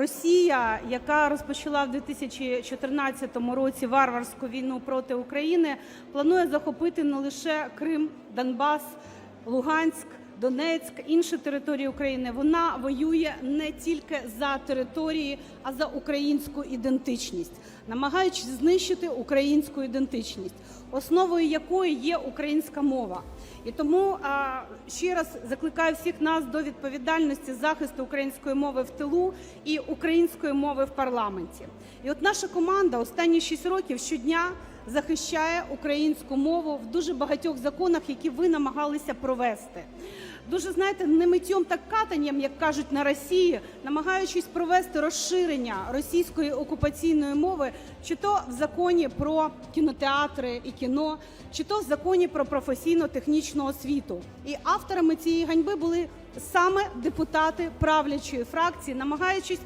Росія, яка розпочала в 2014 році варварську війну проти України, планує захопити не лише Крим, Донбас, Луганськ. Донецьк, інші території України, вона воює не тільки за території, а за українську ідентичність, намагаючись знищити українську ідентичність, основою якої є українська мова. І тому ще раз закликаю всіх нас до відповідальності захисту української мови в тилу і української мови в парламенті. І от наша команда останні 6 років щодня захищає українську мову в дуже багатьох законах, які ви намагалися провести. Дуже знаєте, не миттєм так катанням, як кажуть на Росії, намагаючись провести розширення російської окупаційної мови, чи то в законі про кінотеатри і кіно, чи то в законі про професійно-технічну освіту. І авторами цієї ганьби були саме депутати правлячої фракції, намагаючись